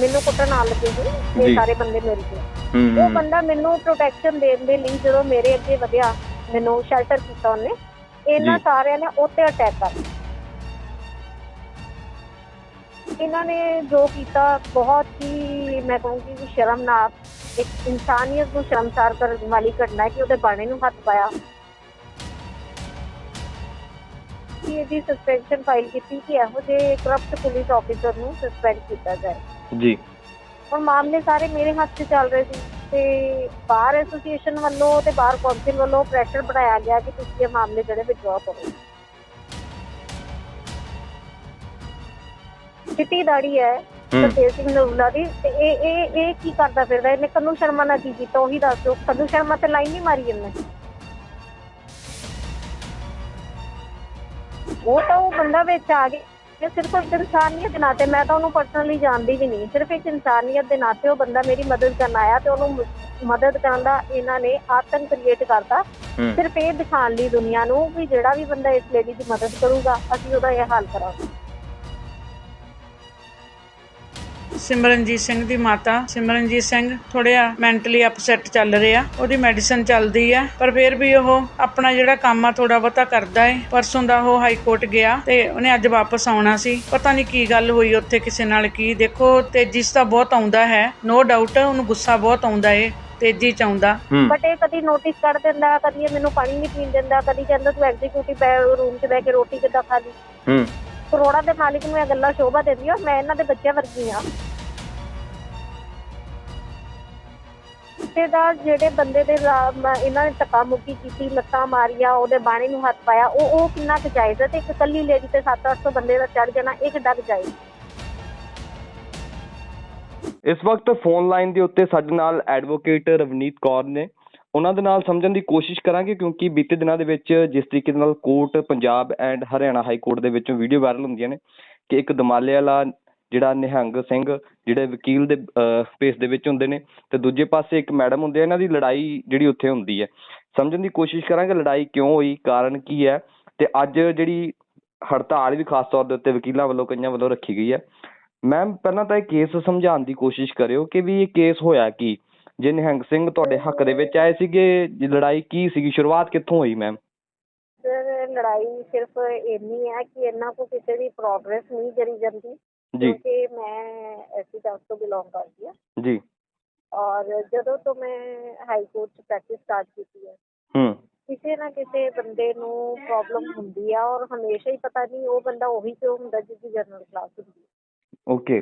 ਮੈਨੂੰ ਕੁੱਟਣ ਆ ਲੱਗੇ ਸੀ। ਇਹ ਸਾਰੇ ਬੰਦੇ ਮਿਲ ਹੂੰ ਉਹ ਬੰਦਾ ਮੈਨੂੰ ਪ੍ਰੋਟੈਕਸ਼ਨ ਦੇਣ ਦੇ ਲਈ ਜਦੋਂ ਮੇਰੇ ਅੱਗੇ ਵਧਿਆ ਮੈਨੂੰ ਸ਼ੈਲਟਰ ਕੀਤਾ ਉਹਨੇ ਇਹਨਾਂ। ਸਾਰਿਆਂ ਨੇ ਉੱਤੇ ਅਟੈਕ ਕਰ ਇਹਨਾਂ ਨੇ ਜੋ ਕੀਤਾ ਬਹੁਤ ਹੀ ਮੈਂ ਕਹੂੰਗੀ ਕਿ ਸ਼ਰਮਨਾਕ ਇੱਕ ਇਨਸਾਨੀਅਤ ਨੂੰ ਸ਼ਰਮਸਾਰ ਕਰਨ ਵਾਲੀ ਘਟਨਾ ਹੈ ਕਿ ਉਹਦੇ ਬਾਣੇ ਨੂੰ ਹੱਥ ਪਾਇਆ। ਇਹਦੀ ਸਸਪੈਂਸ਼ਨ ਫਾਈਲ ਕੀਤੀ ਕਿ ਇਹੋ ਜਿਹੇ ਕਰਪਟ ਪੁਲਿਸ ਆਫੀਸਰ ਨੂੰ ਸਸਪੈਂਡ ਕੀਤਾ ਜਾਏ। ਜੀ। ਹੁਣ ਮਾਮਲੇ ਸਾਰੇ ਮੇਰੇ ਹੱਥ 'ਚ ਚੱਲ ਰਹੇ ਸੀ ਤੇ ਬਾਰ ਐਸੋਸੀਏਸ਼ਨ ਵੱਲੋਂ ਤੇ ਬਾਰ ਕੌਂਸਲ ਵੱਲੋਂ ਪ੍ਰੈਸ਼ਰ ਬਣਾਇਆ ਗਿਆ ਕਿ ਤੁਸੀਂ ਇਹ ਮਾਮਲੇ ਜਿਹੜੇ ਵਿਡਰਾਅ ਕਰੋ। ਚਿੱਟੀ ਦਾੜੀ ਹੈ ਸਰਤੇਜ ਸਿੰਘ ਨਰੂਲਾ ਦੀ ਤੇ ਇਹ ਇਹ ਇਹ ਕੀ ਕਰਦਾ ਫਿਰਦਾ? ਇਹਨੇ ਕੰਨੂ ਸ਼ਰਮਾ ਨਾਲ ਕੀ ਕੀਤਾ? ਉਹੀ ਦੱਸ ਦਿਓ। ਕੰਨੂ ਸ਼ਰਮਾ ਤੇ ਲਾਈਨ ਨਹੀਂ ਮਾਰੀ ਇਹਨੇ। ਉਹ ਤਾਂ ਉਹ ਬੰਦਾ ਵਿੱਚ ਆ ਗਿਆ ਇਹ ਸਿਰਫ ਇੱਕ ਇਨਸਾਨੀਅਤ ਦੇ ਨਾਤੇ ਮੈਂ ਤਾਂ ਉਹਨੂੰ ਪਰਸਨਲੀ ਜਾਣਦੀ ਵੀ ਨਹੀਂ। ਸਿਰਫ ਇੱਕ ਇਨਸਾਨੀਅਤ ਦੇ ਨਾਤੇ ਉਹ ਬੰਦਾ ਮੇਰੀ ਮਦਦ ਕਰਨ ਆਇਆ ਤੇ ਉਹਨੂੰ ਮ- ਮਦਦ ਕਰਨ ਦਾ ਇਹਨਾਂ ਨੇ ਆਤੰਕ ਕ੍ਰੀਏਟ ਕਰਤਾ। ਸਿਰਫ ਇਹ ਦਿਖਾਉਣ ਲਈ ਦੁਨੀਆ ਨੂੰ ਵੀ ਜਿਹੜਾ ਵੀ ਬੰਦਾ ਇਸ ਲੇਡੀ ਦੀ ਮਦਦ ਕਰੂਗਾ ਅਸੀਂ ਉਹਦਾ ਇਹ ਹਾਲ ਕਰਾਂਗੇ। ਸਿਮਰਨਜੀਤ ਸਿੰਘ ਦੀ ਮਾਤਾ। ਸਿਮਰਨਜੀਤ ਸਿੰਘ ਥੋੜ੍ਹਾ ਮੈਂਟਲੀ ਅਪਸੈਟ ਚੱਲ ਰਿਹਾ ਉਹਦੀ ਮੈਡੀਸਨ ਚੱਲਦੀ ਹੈ ਪਰ ਫਿਰ ਵੀ ਉਹ ਆਪਣਾ ਜਿਹੜਾ ਕੰਮ ਆ ਥੋੜਾ ਬਹੁਤਾ ਕਰਦਾ ਹੈ ਪਰਸੋਂ ਦਾ ਉਹ ਹਾਈ ਕੋਰਟ ਗਿਆ ਤੇ ਉਹਨੇ ਅੱਜ ਵਾਪਸ ਆਉਣਾ ਸੀ। ਪਤਾ ਨਹੀਂ ਕੀ ਗੱਲ ਹੋਈ ਉੱਥੇ ਕਿਸੇ ਨਾਲ ਕੀ। ਦੇਖੋ ਤੇਜ਼ੀ ਤਾਂ ਬਹੁਤ ਆਉਂਦਾ ਹੈ। ਨੋ ਡਾਊਟ ਉਹਨੂੰ ਗੁੱਸਾ ਬਹੁਤ ਆਉਂਦਾ ਏ। ਤੇਜ਼ੀ 'ਚ ਆਉਂਦਾ। ਬਟ ਇਹ ਕਦੀ ਨੋਟਿਸ ਕੱਢ ਦਿੰਦਾ ਕਦੀ ਇਹ ਮੈਨੂੰ ਪਾਣੀ ਨਹੀਂ ਪੀਣ ਦਿੰਦਾ ਕਦੀ ਕਹਿੰਦਾ ਤੂੰ ਐਗਜ਼ੀਕਿਊਟਿਵ ਰੂਮ 'ਚ ਬਹਿ ਕੇ ਰੋਟੀ ਕਿੱਦਾਂ ਖਾ ਲਈ? ਹੂੰ। ਕਰੋੜਾਂ ਦੇ ਮਾਲਿਕ ਨੂੰ ਇਹ ਗੱਲਾਂ ਸ਼ੋਭਾ ਦਿੰਦੀਆਂ ਮੈਂ ਇਹਨਾਂ ਦੇ ਬੱਚਿਆਂ ਵਰਗੀ ਹਾਂ। ਰਿਸ਼ਤੇਦਾਰ ਜਿਹੜੇ ਬੰਦੇ ਦੇ ਇਹਨਾਂ ਨੇ ਧੱਕਾ ਕੀਤੀ, ਲੱਤਾਂ ਮਾਰੀਆਂ, ਉਹਦੇ ਬਾਣੇ ਨੂੰ ਹੱਥ ਪਾਇਆ, ਉਹ ਉਹ ਕਿੰਨਾ ਕੁ ਜਾਇਜ਼ ਹੈ? ਤੇ ਇੱਕ ਇਕੱਲੀ ਲੇਡੀ ਤੇ 7-800 ਬੰਦੇ ਦਾ ਚੜ ਜਾਣਾ, ਇਹ ਕਿੱਡਾ ਜਾਇਜ਼? ਇਸ ਵਕਤ ਫੋਨ ਲਾਈਨ ਦੇ ਉੱਤੇ ਸਾਡੇ ਨਾਲ ਐਡਵੋਕੇਟ ਰਵਨੀਤ ਕੌਰ ਨੇ। ਉਹਨਾਂ ਦੇ ਨਾਲ ਸਮਝਣ ਦੀ ਕੋਸ਼ਿਸ਼ ਕਰਾਂਗੇ ਕਿਉਂਕਿ ਬੀਤੇ ਦਿਨਾਂ ਦੇ ਵਿੱਚ ਜਿਸ ਤਰੀਕੇ ਦੇ ਨਾਲ court Punjab and Haryana high court ਦੇ ਵਿੱਚੋਂ ਵੀਡੀਓ ਵਾਇਰਲ ਹੁੰਦੀਆਂ ਨੇ ਕਿ ਇੱਕ ਦਮਾਲੇ ਵਾਲਾ ਜਿਹੜਾ ਨਿਹੰਗ ਸਿੰਘ, ਜਿਹੜੇ ਵਕੀਲ ਦੇ ਪੇਸ ਦੇ ਵਿੱਚ ਹੁੰਦੇ ਨੇ ਤੇ ਦੂਜੇ ਪਾਸੇ ਇੱਕ ਮੈਡਮ ਹੁੰਦੇ ਆ ਇਹਨਾਂ ਦੀ ਲੜਾਈ ਜਿਹੜੀ ਉੱਥੇ ਹੁੰਦੀ ਹੈ। ਸਮਝਣ ਦੀ ਕੋਸ਼ਿਸ਼ ਕਰਾਂਗੇ ਲੜਾਈ ਕਿਉਂ ਹੋਈ, ਕਾਰਨ ਕੀ ਹੈ ਤੇ ਅੱਜ ਜਿਹੜੀ ਹੜਤਾਲ ਵੀ ਖਾਸ ਤੌਰ ਦੇ ਉੱਤੇ ਵਕੀਲਾਂ ਵੱਲੋਂ, ਕਈਆਂ ਵੱਲੋਂ ਰੱਖੀ ਗਈ ਹੈ। ਮੈਮ, ਪਹਿਲਾਂ ਤਾਂ ਇਹ ਕੇਸ ਸਮਝਾਉਣ ਦੀ ਕੋਸ਼ਿਸ਼ ਕਰਿਓ ਕਿ ਵੀ ਇਹ ਕੇਸ ਹੋਇਆ ਕੀ? ਜੇ ਨਿਹੰਗ ਸਿੰਘ ਤੁਹਾਡੇ ਹੱਕ ਦੇ ਵਿੱਚ ਆਏ ਸੀਗੇ ਲੜਾਈ ਕੀ ਸੀਗੀ? ਸ਼ੁਰੂਆਤ ਕਿੱਥੋਂ ਹੋਈ ਮੈਮ ਸਰ ਲੜਾਈ ਸਿਰਫ ਇੰਨੀ ਹੈ ਕਿ ਇਹਨਾਂ ਕੋ ਕਿਸੇ ਦੀ ਪ੍ਰੋਗਰੈਸ ਨਹੀਂ ਕਰੀ ਜਾਂਦੀ ਜੀ। ਕਿਉਂਕਿ ਮੈਂ ਐਸੀ ਕਾਸਟ ਤੋਂ ਬਿਲੋਂਗ ਕਰਦੀ ਹਾਂ। ਜੀ। ਔਰ ਜਦੋਂ ਤੋਂ ਮੈਂ ਹਾਈ ਕੋਰਟ 'ਚ ਪ੍ਰੈਕਟਿਸ ਸਟਾਰਟ ਕੀਤੀ ਹੈ ਹੂੰ। ਕਿਸੇ ਨਾ ਕਿਸੇ ਬੰਦੇ ਨੂੰ ਪ੍ਰੋਬਲਮ ਹੁੰਦੀ ਆ ਔਰ ਹਮੇਸ਼ਾ ਹੀ ਪਤਾ ਨਹੀਂ ਉਹ ਬੰਦਾ ਉਹੀ ਕਿਉਂ ਹੁੰਦਾ ਜਿਹਦੀ ਜਨਰਲ ਕਲਾਸ ਹੁੰਦੀ ਹੈ। ਓਕੇ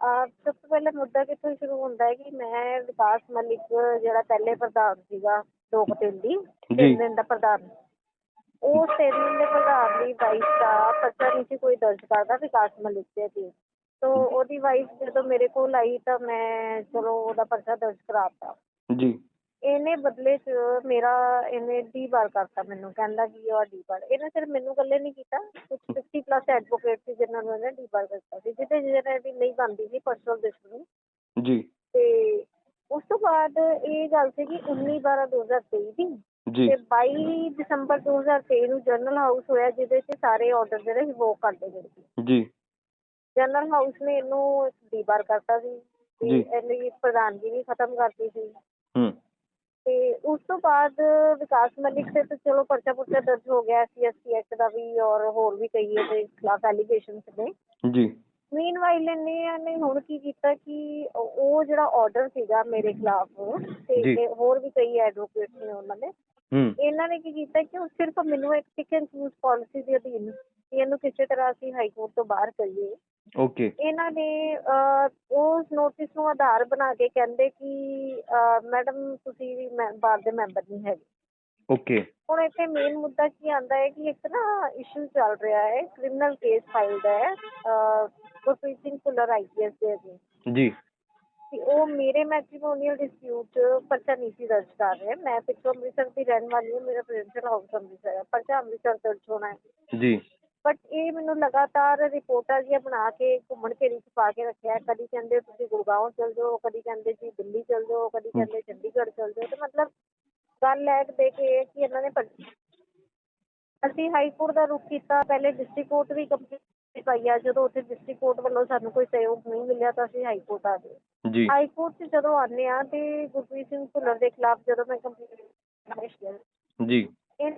ਸਭ ਤੋਂ ਪਹਿਲਾਂ ਮੁੱਦਾ ਕਿੱਥੋਂ ਸ਼ੁਰੂ ਹੁੰਦਾ ਹੈ ਕਿ ਮੈਂ ਵਿਕਾਸ ਮਲਿਕ ਜਿਹੜਾ ਪਹਿਲੇ ਪ੍ਰਧਾਨ ਸੀਗਾ ਦੋ। ਤਿੰਨ ਦਿਨ ਦਾ ਪ੍ਰਧਾਨ। ਉਹ ਤਿੰਨ ਦਿਨ ਦੇ ਪ੍ਰਧਾਨ ਦੀ ਵਾਈਫ ਦਾ ਨਹੀਂ ਸੀ ਕੋਈ ਦਰਜ ਕਰਦਾ ਵਿਕਾਸ ਮਲਿਕ ਦੇ ਅਧੀਨ ਤੋ ਉਹਦੀ ਵਾਈਫ ਜਦੋਂ ਮੇਰੇ ਕੋਲ ਆਈ ਤਾਂ ਮੈਂ ਚਲੋ ਉਹਦਾ ਪਰਚਾ ਦਰਜ ਕਰਾਤਾ ਜੀ। ਇਹਨੇ ਬਦਲੇ 'ਚ ਮੇਰਾ ਇਹਨੇ ਡੀ ਬਾਰ ਕਰਤਾ ਮੈਨੂੰ ਕਹਿੰਦਾ ਕਿ ਉਹ ਡੀ ਬਾਰ ਇਹਨੇ ਸਿਰਫ ਮੈਨੂੰ ਇਕੱਲੇ ਨਹੀਂ ਕੀਤਾ ਕੁਝ 50 ਪਲੱਸ ਐਡਵੋਕੇਟ ਸੀ ਜਿਨ੍ਹਾਂ ਨੂੰ ਇਹਨੇ ਡੀ ਬਾਰ ਕੀਤਾ ਸੀ ਜਿਹਦੇ ਜਿਹਨਾਂ ਦੀ ਨਹੀਂ ਬਣਦੀ ਸੀ ਪਰਸਨਲ ਦੁਸ਼ਮਣੀ ਜੀ। ਤੇ ਉਸ ਤੋਂ ਬਾਅਦ ਇਹ ਗੱਲ ਸੀ ਕਿ 19 12 2023 ਦੀ ਜੀ। ਤੇ 22 ਦਸੰਬਰ 2023 ਨੂੰ ਜਨਰਲ ਹਾਊਸ ਹੋਇਆ ਜਿਹਦੇ 'ਚ ਸਾਰੇ ਆਰਡਰ ਜਿਹੜੇ ਰਿਵੋਕ ਕਰ ਦਿੱਤੇ ਗਏ ਸੀ। ਜੀ। ਜਨਰਲ ਹਾਊਸ ਨੇ ਇਹਨੂੰ ਡੀ ਬਾਰ ਕਰਤਾ ਸੀ ਜੀ। ਇਹਦੀ ਪ੍ਰਧਾਨਗੀ ਵੀ ਖਤਮ ਕਰਤੀ ਸੀ। ਹੂੰ। ਤੇ ਉਸ ਤੋਂ ਬਾਅਦ ਵਿਕਾਸ ਮਲਿਕ ਤੇ ਤਾਂ ਚਲੋ ਪਰਚਾ ਪੁਰਚਾ ਦਰਜ ਹੋ ਗਿਆ ਸੀ ਐਸਸੀ ਐਕਟ ਦਾ ਵੀ ਔਰ ਹੋਰ ਵੀ ਕਈ ਇਹਦੇ ਖਿਲਾਫ ਐਲੀਗੇਸ਼ਨਸ ਨੇ। ਜੀ। ਮੀਨਵਾਈਲ ਇਹਨੇ ਨੇ ਹੁਣ ਕੀ ਕੀਤਾ ਕਿ ਉਹ ਜਿਹੜਾ ਆਰਡਰ ਸੀਗਾ ਮੇਰੇ ਖਿਲਾਫ ਤੇ ਹੋਰ ਵੀ ਕਈ ਐਡਵੋਕੇਟਸ ਨੇ ਉਹਨਾਂ ਨੇ ਇਹਨਾਂ ਨੇ ਕੀ ਕੀਤਾ ਕਿ ਉਹ ਸਿਰਫ ਮੈਨੂੰ ਇੱਕ ਪਿਕ ਐਂਡ ਚੂਜ਼ ਪਾਲਿਸੀ ਦੇ ਅਧੀਨ ਇਹਨੂੰ ਕਿਸੇ ਤਰ੍ਹਾਂ ਅਸੀਂ ਹਾਈ ਕੋਰਟ ਤੋਂ ਬਾਹਰ ਕਰੀਏ। ਓਕੇ ਇਹਨਾਂ ਨੇ ਉਸ ਨੋਟਿਸ ਨੂੰ ਆਧਾਰ ਬਣਾ ਕੇ ਕਹਿੰਦੇ ਕਿ ਮੈਡਮ ਤੁਸੀਂ ਵੀ ਬਾਰ ਦੇ ਮੈਂਬਰ ਨਹੀਂ ਹੈਗੇ। ਓਕੇ ਹੁਣ ਇੱਥੇ ਮੇਨ ਮੁੱਦਾ ਕੀ ਆਂਦਾ ਹੈ ਕਿ ਇੱਕ ਨਾ ਇਸ਼ੂ ਚੱਲ ਰਿਹਾ ਹੈ ਕ੍ਰਿਮੀਨਲ ਕੇਸ ਫਾਈਲਡ ਹੈ ਗੁਰਪ੍ਰੀਤ ਸਿੰਘ ਭੁੱਲਰ ਆਈਪੀਐਸ ਦੇ ਅਧੀਨ ਜੀ। ਉਹ ਮੇਰੇ ਮੈਟ੍ਰੀਮੋਨੀਅਲ ਡਿਸਪਿਊਟ ਪਰਚਾ ਨਹੀਂ ਸੀ ਦਰਜ ਕਰ ਰਹੇ। ਮੈਂ ਪਿੱਛੋਂ ਅੰਮ੍ਰਿਤਸਰ ਦੀ ਰਹਿਣ ਵਾਲੀ ਹਾਂ ਮੇਰਾ ਪ੍ਰੈਜ਼ੀਡੈਂਸ਼ੀਅਲ ਹਾਊਸ ਅੰਮ੍ਰਿਤਸਰ ਹੈ ਪਰਚਾ ਅੰਮ੍ਰਿਤਸਰ ਦਰਜ ਹੋਣਾ ਹੈ। ਜੀ। ਬਟ ਇਹ ਮੈਨੂੰ ਲਗਾਤਾਰ ਰਿਪੋਰਟਾਂ ਜਿਹੀਆਂ ਬਣਾ ਕੇ ਘੁੰਮਣ ਘੇਰੀ ਚ ਪਾ ਕੇ ਰੱਖਿਆ। ਕਦੀ ਕਹਿੰਦੇ ਤੁਸੀਂ ਗੁੜਗਾਉਂ ਚਲ ਜਾਓ ਕਦੀ ਕਹਿੰਦੇ ਜੀ ਦਿੱਲੀ ਚਲ ਜਾਓ ਕਦੀ ਕਹਿੰਦੇ ਚੰਡੀਗੜ੍ਹ ਚਲ ਜਾਓ। ਤੇ ਮਤਲਬ ਗੱਲ ਦੇ ਕੇ ਇਹ ਕਿ ਇਹਨਾਂ ਨੇ ਅਸੀਂ ਹਾਈ ਕੋਰਟ ਦਾ ਰੁਖ ਕੀਤਾ। ਪਹਿਲੇ ਡਿਸਟ੍ਰਿਕਟ ਕੋਰਟ ਵੀ ਕੰਪਲੇਂਟ ਪਾਈ ਆ। ਜਦੋਂ ਉੱਥੇ ਡਿਸਟ੍ਰਿਕਟ ਕੋਰਟ ਵੱਲੋਂ ਸਾਨੂੰ ਕੋਈ ਸਹਿਯੋਗ ਨਹੀਂ ਮਿਲਿਆ ਤਾਂ ਅਸੀਂ ਹਾਈ ਕੋਰਟ ਆ ਗਏ। ਜੀ। ਹਾਈ ਕੋਰਟ 'ਚ ਜਦੋਂ ਆਉਂਦੇ ਆ ਤੇ ਗੁਰਪ੍ਰੀਤ ਸਿੰਘ ਭੁੱਲਰ ਦੇ ਖਿਲਾਫ ਜਦੋਂ ਮੈਂ ਕੰਪਲੇਂਟ ਜੀ। ਇਹ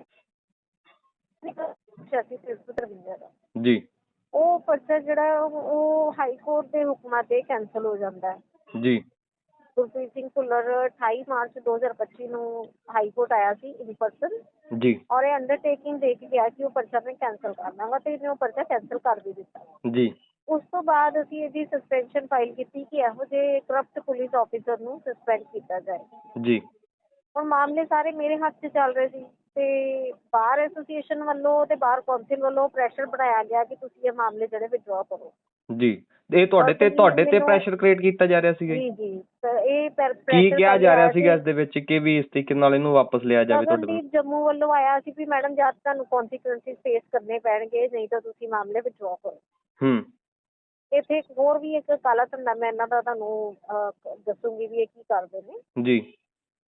ਦਾ। ਜੀ। ਉਹ ਪਰਚਾ ਜਿਹੜਾ ਉਹ ਉਹ ਹਾਈ ਕੋਰਟ ਦੇ ਹੁਕਮਾਂ ਤੇ ਕੈਂਸਲ ਹੋ ਜਾਂਦਾ ਹੈ। ਜੀ। ਗੁਰਪ੍ਰੀਤ ਸਿੰਘ ਭੁੱਲਰ 28 ਮਾਰਚ 2025 ਨੂੰ ਹਾਈ ਕੋਰਟ ਆਇਆ ਸੀ ਇਨ ਪਰਸਨ ਜੀ। ਔਰ ਇਹ ਅੰਡਰਟੇਕਿੰਗ ਦੇ ਕੇ ਗਿਆ ਕਿ ਉਹ ਪਰਚਾ ਮੈਂ ਕੈਂਸਲ ਕਰਨਾ ਵਾ ਤੇ ਇਹਨੇ ਉਹ ਪਰਚਾ ਕੈਂਸਲ ਕਰ ਵੀ ਦਿੱਤਾ। ਜੀ। ਉਸ ਤੋਂ ਬਾਅਦ ਅਸੀਂ ਇਹਦੀ ਸਸਪੈਂਸ਼ਨ ਫਾਈਲ ਕੀਤੀ ਕਿ ਇਹੋ ਜਿਹੇ ਕਰਪਟ ਪੁਲਿਸ ਆਫੀਸਰ ਨੂੰ ਸਸਪੈਂਡ ਕੀਤਾ ਜਾਏ। ਜੀ। ਹੁਣ ਮਾਮਲੇ ਸਾਰੇ ਮੇਰੇ ਹੱਥ 'ਚ ਚੱਲ ਰਹੇ ਸੀ। ਤੇ ਬਾਰ ਐਸੋਸੀਏਸ਼ਨ ਵੱਲੋਂ ਤੇ ਬਾਰ ਕੌਂਸਲ ਵੱਲੋਂ ਪ੍ਰੈਸ਼ਰ ਬਣਾਇਆ ਗਿਆ ਕਿ ਤੁਸੀਂ ਇਹ ਮਾਮਲੇ ਜਿਹੜੇ ਵਿਡਰਾਅ ਕਰੋ। ਜੀ ਇਹ ਤੁਹਾਡੇ ਤੇ ਤੁਹਾਡੇ ਤੇ ਪ੍ਰੈਸ਼ਰ ਕ੍ਰੀਏਟ ਕੀਤਾ ਜਾ ਰਿਹਾ ਸੀਗਾ ਜੀ? ਜੀ ਜੀ ਇਹ ਕੀ ਕਿਹਾ ਜਾ ਰਿਹਾ। ਸੀਗਾ ਇਸ ਦੇ ਵਿੱਚ ਕਿ ਵੀ ਇਸ ਤਰੀਕੇ ਨਾਲ ਇਹਨੂੰ ਵਾਪਸ ਲਿਆ ਜਾਵੇ ਤੁਹਾਡੇ ਗਗਨਦੀਪ ਜੰਮੂ ਵੱਲੋਂ ਆਇਆ ਸੀ ਵੀ ਮੈਡਮ ਜਦ ਤੁਹਾਨੂੰ ਕੌਨਸੀਕੁਐਂਸਿਸ ਫੇਸ ਕਰਨੇ ਪੈਣਗੇ ਨਹੀਂ ਤਾਂ ਤੁਸੀਂ ਮਾਮਲੇ ਵਿਡਰਾਅ ਕਰੋ। ਹੂੰ। ਇੱਥੇ ਇੱਕ ਹੋਰ ਵੀ ਇੱਕ ਕਾਲਾ ਧੰਦਾ ਮੈਂ ਇਹਨਾਂ ਦਾ ਤੁਹਾਨੂੰ ਦੱਸੂਗੀ ਵੀ ਇਹ ਕੀ ਕਰਦੇ ਨੇ। ਜੀ।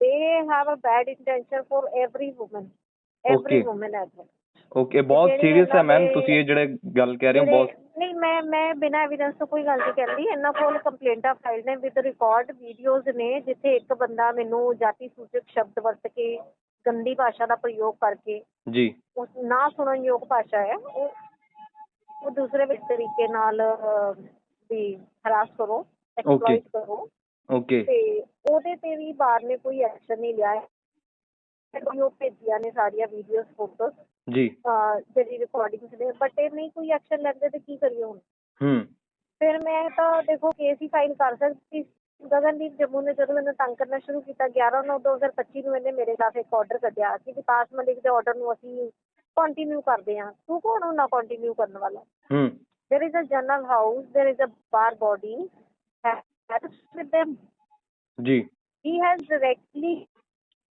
They have a bad intention for every woman. Every Okay. woman as well okay ਬਹੁਤ ਜਿਹੜੇ ਸੀਰੀਅਸ ਹੈ ਇਹਨਾਂ ਮੈਮ ਦੇ- ਤੁਸੀਂ ਇਹ ਜਿਹੜੇ ਗੱਲ ਕਹਿ ਰਹੇ ਹੋ ਜਿਹੜੇ- ਬਹੁਤ ਨਹੀਂ ਮੈਂ ਮੈਂ ਬਿਨਾਂ ਐਵੀਡੈਂਸ ਤੋਂ ਕੋਈ ਗੱਲ ਨਹੀਂ ਕਹਿੰਦੀ ਇਹਨਾਂ ਕੋਲ ਕੰਪਲੇਂਟਾਂ ਫਾਈਲ ਨੇ ਵਿਦ ਰਿਕਾਰਡ ਵੀਡੀਓਜ਼ ਨੇ ਜਿੱਥੇ ਇੱਕ ਬੰਦਾ ਮੈਨੂੰ ਜਾਤੀ ਸੂਚਕ ਸ਼ਬਦ ਵਰਤ ਕੇ ਗੰਦੀ ਭਾਸ਼ਾ ਦਾ ਪ੍ਰਯੋਗ ਕਰਕੇ ਜੀ। ਉਸ ਨਾ ਸੁਣਨਯੋਗ ਭਾਸ਼ਾ ਹੈ ਉਹ ਉਹ ਦੂਸਰੇ ਵਿੱਚ ਤਰੀਕੇ ਨਾਲ ਅਹ, ਵੀ ਹਰਾਸ ਕਰੋ ਐਕਸਪਲੋਇਟ ਕਰੋ। ਓਕੇ ਤੇ ਉਹਦੇ ਤੇ ਵੀ ਬਾਰ ਨੇ ਕੋਈ ਐਕਸ਼ਨ ਨਹੀਂ ਲਿਆ। ਹੈ ਉਹ ਭੇਜੀਆਂ ਨੇ ਸਾਰੀਆਂ ਵੀਡੀਓਜ਼ ਫੋਟੋਜ਼ ਜੀ। ਜਿਹੜੀ ਰਿਕਾਰਡਿੰਗਸ ਨੇ ਬਟ ਇਹ ਨਹੀਂ ਕੋਈ ਐਕਸ਼ਨ ਲੈਂਦੇ ਤੇ ਕੀ ਕਰੀਏ ਹੁਣ? ਹੂੰ। ਫਿਰ ਮੈਂ ਤਾਂ ਦੇਖੋ ਕੇਸ ਹੀ ਫਾਈਲ ਕਰ ਸਕਦੀ। ਗਗਨਦੀਪ ਜੰਮੂ ਨੇ ਜਦੋਂ ਮੈਨੂੰ ਤੰਗ ਕਰਨਾ ਸ਼ੁਰੂ ਕੀਤਾ 11 9 2025 ਨੂੰ ਇਹਨੇ ਮੇਰੇ ਖਿਲਾਫ ਇੱਕ ਆਰਡਰ ਕੱਢਿਆ। ਕਿ ਵਿਕਾਸ ਮਲਿਕ ਦੇ ਆਰਡਰ ਨੂੰ ਅਸੀਂ ਕੰਟੀਨਿਊ ਕਰਦੇ ਹਾਂ। ਤੂੰ ਕੌਣ ਹੁੰਦਾ ਕੰਟੀਨਿਊ ਕਰਨ ਵਾਲਾ? ਹੂੰ। A journal house there is a bar body that is with them ਜੀ he has directly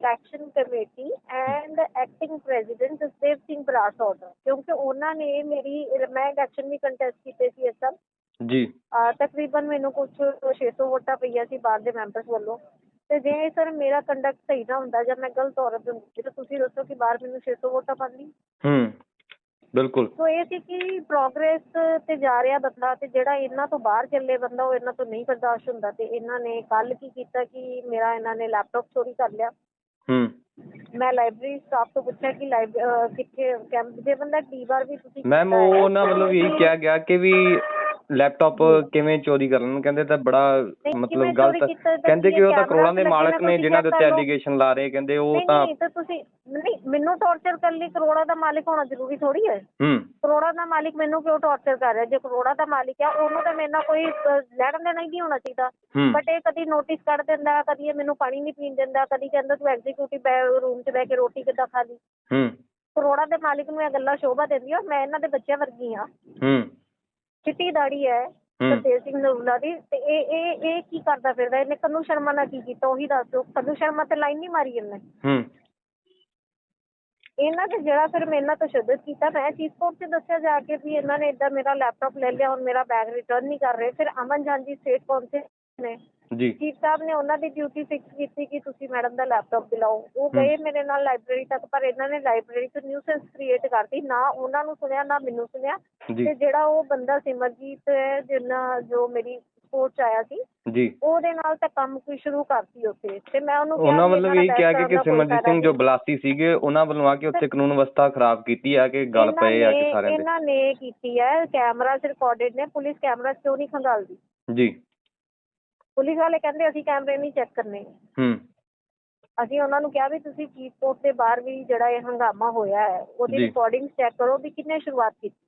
election committee and acting president Jasdev Singh Baras order. ਕਿਉਂਕਿ ਉਹਨਾਂ ਨੇ ਮੇਰੀ ਮੈਂ ਇਲੈਕਸ਼ਨ ਵੀ ਕੰਟੈਸਟ ਕੀਤੇ ਸੀ ਇਸ ਸਾਲ ਜੀ ਤਕਰੀਬਨ ਮੈਨੂੰ ਕੁਝ 600 ਵੋਟਾਂ ਪਈਆਂ ਸੀ ਬਾਹਰ ਦੇ ਮੈਂਬਰਸ ਵੱਲੋਂ ਤੇ ਜੇ ਸਰ ਮੇਰਾ ਕੰਡਕਟ ਸਹੀ ਨਾ ਹੁੰਦਾ ਜਾਂ ਮੈਂ ਗਲਤ ਔਰਤ ਹੁੰਦੀ ਤਾਂ ਤੁਸੀਂ ਦੱਸੋ ਕਿ ਬਾਹਰ ਮੈਨੂੰ 600 ਵੋਟਾਂ ਪਾਉਂਦੀ ਹੂੰ ਬਿਲਕੁਲ। ਸੋ ਇਹ ਸੀ ਕਿ ਪ੍ਰੋਗਰੈਸ ਤੇ ਜਾ ਰਿਹਾ ਬੰਦਾ ਤੇ ਜਿਹੜਾ ਇਹਨਾਂ ਤੋਂ ਬਾਹਰ ਚੱਲੇ ਬੰਦਾ ਉਹ ਇਹਨਾਂ ਤੋਂ ਨਹੀਂ ਬਰਦਾਸ਼ਤ ਹੁੰਦਾ ਤੇ ਇਹਨਾਂ ਨੇ ਕੱਲ ਕੀ ਕੀਤਾ ਕਿ ਮੇਰਾ ਇਹਨਾਂ ਨੇ ਲੈਪਟਾਪ ਚੋਰੀ ਕਰ ਲਿਆ। ਹੂੰ। ਮੈਂ ਲਾਇਬ੍ਰੇਰੀ ਸਟਾਫ ਤੋਂ ਪੁੱਛਿਆ ਕਿ ਕਿੱਥੇ ਕੈਂਪ ਜੇ ਬੰਦਾ ਡੀ ਵਾਰ ਵੀ ਤੁਸੀਂ ਮੈਮ ਕੀਤਾ ਹੈ, ਉਹਨਾਂ ਵੱਲੋਂ ਵੀ ਇਹੀ ਕਿਹਾ ਗਿਆ ਕਿ ਵੀ ਲੈਪਟਾਪ ਕਿਵੇਂ ਚੋਰੀ ਕਰ ਲੈਣ ਕਹਿੰਦੇ ਤਾਂ ਬੜਾ ਮਤਲਬ ਗਲਤ ਕਹਿੰਦੇ ਕਿ ਉਹ ਤਾਂ ਕਰੋੜਾਂ ਦੇ ਮਾਲਕ ਨਾ ਜਿਨ੍ਹਾਂ ਦੇ ਉੱਤੇ ਕਰ। ਐਲੀਗੇਸ਼ਨ ਲਾ ਰਹੇ ਕਹਿੰਦੇ ਉਹ ਨਹੀਂ ਤਾਂ ਨਹੀਂ ਤਾਂ ਤੁਸੀਂ ਨਹੀਂ ਮੈਨੂੰ ਟੌਰਚਰ ਕਰਨ ਲਈ ਕਰੋੜਾਂ ਦਾ ਮਾਲਿਕ ਹੋਣਾ ਜ਼ਰੂਰੀ ਥੋੜੀ ਹੈ। ਹੂੰ। ਕਰੋੜਾਂ ਦਾ ਮਾਲਿਕ ਮੈਨੂੰ ਕਿਉਂ ਟੌਰਚਰ ਕਰ ਰਿਹਾ? ਜੇ ਕਰੋੜਾਂ ਦਾ ਮਾਲਿਕ ਹੈ ਉਹਨੂੰ ਤਾਂ ਮੇਰੇ ਨਾਲ ਕੋਈ ਲੈਣ ਦੇਣਾ ਹੀ ਨਹੀਂ ਹੋਣਾ ਚਾਹੀਦਾ। ਬਟ ਇਹ ਕਦੀ ਨੋਟਿਸ ਕੱਢ ਦਿੰਦਾ ਕਦੀ ਇਹ ਮੈਨੂੰ ਪਾਣੀ ਨਹੀਂ ਪੀਣ ਦਿੰਦਾ ਕਦੀ ਕਹਿੰਦਾ ਤੂੰ ਐਗਜ਼ੀਕਿਊਟਿਵ ਰੂਮ 'ਚ ਬਹਿ ਕੇ ਰੋਟੀ ਕਿੱਦਾਂ ਖਾ ਲਈ। ਹੂੰ। ਕਰੋੜਾਂ ਦੇ ਮਾਲਿਕ ਨੂੰ ਇਹ ਗੱਲਾਂ ਸ਼ੋਭਾ ਦਿੰਦੀਆਂ ਮੈਂ ਇਹਨਾਂ ਦੇ ਬੱਚਿਆਂ ਵਰਗੀ ਹਾਂ। ਹੂੰ। ਚਿੱਟੀ ਦਾੜੀ ਹੈ। ਸਰਦੇਵ ਸਿੰਘ ਨਰੂਲਾ ਦੀ ਤੇ ਇਹ ਇਹ ਇਹ ਕੀ ਕਰਦਾ ਫਿਰਦਾ ਇਹਨੇ ਕੰਨੂ ਸ਼ਰਮਾ ਨਾਲ ਕੀ ਕੀਤਾ ਉਹੀ ਦੱਸ ਦਿਓ ਕੰਨੂ ਸ਼ਰਮਾ ਤੇ ਲਾਈਨ ਨਹੀਂ ਮਾਰੀ ਇਹਨੇ। ਹੂੰ। ਇਹਨਾਂ ਨੇ ਜਿਹੜਾ ਫਿਰ ਮੇਰੇ ਨਾਲ ਤਸ਼ੱਦਦ ਕੀਤਾ ਮੈਂ ਚੀਫ ਕੋਰਟ 'ਚ ਦੱਸਿਆ ਜਾ ਕੇ ਵੀ ਇਹਨਾਂ ਨੇ ਇਦਾਂ ਮੇਰਾ ਲੈਪਟਾਪ ਲੈ ਲਿਆ ਔਰ ਮੇਰਾ ਬੈਗ ਰਿਟਰਨ ਨਹੀਂ ਕਰ ਰਹੇ ਫਿਰ ਅਮਨ ਜਾਂਦੀ ਸਟੇਟ ਕੌਂਸਲ ਨੇ। ਜੀ। ਚੀਫ ਸਾਹਿਬ ਨੇ ਉਹਨਾਂ ਦੀ ਡਿਊਟੀ ਫਿਕਸ ਕੀਤੀ ਕਿ ਤੁਸੀਂ ਮੈਡਮ ਦਾ ਲੈਪਟਾਪ ਦਿਲਾਓ ਉਹ ਗਏ ਮੇਰੇ ਨਾਲ ਲਾਇਬ੍ਰੇਰੀ ਤੱਕ ਪਰ ਇਹਨਾਂ ਨੇ ਲਾਇਬ੍ਰੇਰੀ 'ਚ ਨਿਊਸੈਂਸ ਕ੍ਰੀਏਟ ਕਰਤੀ। ਨਾ ਉਹਨਾਂ ਨੂੰ ਸੁਣਿਆ ਨਾ ਮੈਨੂੰ ਸੁਣਿਆ। ਤੇ ਜਿਹੜਾ ਉਹ ਬੰਦਾ ਸਿਮਰਜੀਤ ਹੈ ਜਿੰਨਾ ਜੋ ਮੇਰੀ ਸਪੋਰਟ 'ਚ ਆਇਆ ਸੀ ਜੀ। ਉਹਦੇ ਨਾਲ ਤਾਂ ਕੰਮ ਕੋਈ ਸ਼ੁਰੂ ਕਰਤੀ ਉੱਥੇ। ਤੇ ਮੈਂ ਉਹਨੂੰ ਕਿਹਾ ਉਹਨਾਂ ਵੱਲੋਂ ਨਾਲ ਕਿਹਾ ਕਿ ਕੋਈ ਸਿਮਰਜੀਤ ਸਿੰਘ ਜੋ। ਬਲਾਸੀ ਸੀਗੇ ਉਹਨਾਂ ਵੱਲੋਂ ਆ ਕੇ ਉੱਥੇ ਕਾਨੂੰਨ ਵਿਵਸਥਾ ਖਰਾਬ ਕੀਤੀ ਆ ਕਿ ਗੱਲ ਪਏ ਆ ਕਿ ਸਾਰਿਆਂ ਦੇ। ਇਹਨਾਂ ਨੇ ਕੀਤੀ ਹੈ ਕੈਮਰਾਸ ਰਿਕਾਰਡਡ ਨੇ ਪੁਲਿਸ ਕੈਮਰਾ ਕਿਉਂ ਨਹੀਂ ਖੰਗਾਲਦੀ? ਜੀ। ਪੁਲਿਸ ਵਾਲੇ ਕਹਿੰਦੇ ਅਸੀਂ ਕੈਮਰੇ ਨਹੀਂ ਚੈੱਕ ਕਰਨੇ। ਹੂੰ। ਅਸੀਂ ਉਹਨਾਂ ਨੂੰ ਕਿਹਾ ਵੀ ਤੁਸੀਂ ਚੀਫ ਕੋਰਟ ਦੇ ਬਾਹਰ ਵੀ ਜਿਹੜਾ ਇਹ ਹੰਗਾਮਾ ਹੋਇਆ ਹੈ ਉਹਦੀ ਜੀ। ਰਿਕਾਰਡਿੰਗ ਚੈੱਕ ਕਰੋ ਵੀ ਕਿੰਨੇ ਸ਼ੁਰੂਆਤ ਕੀਤੀ।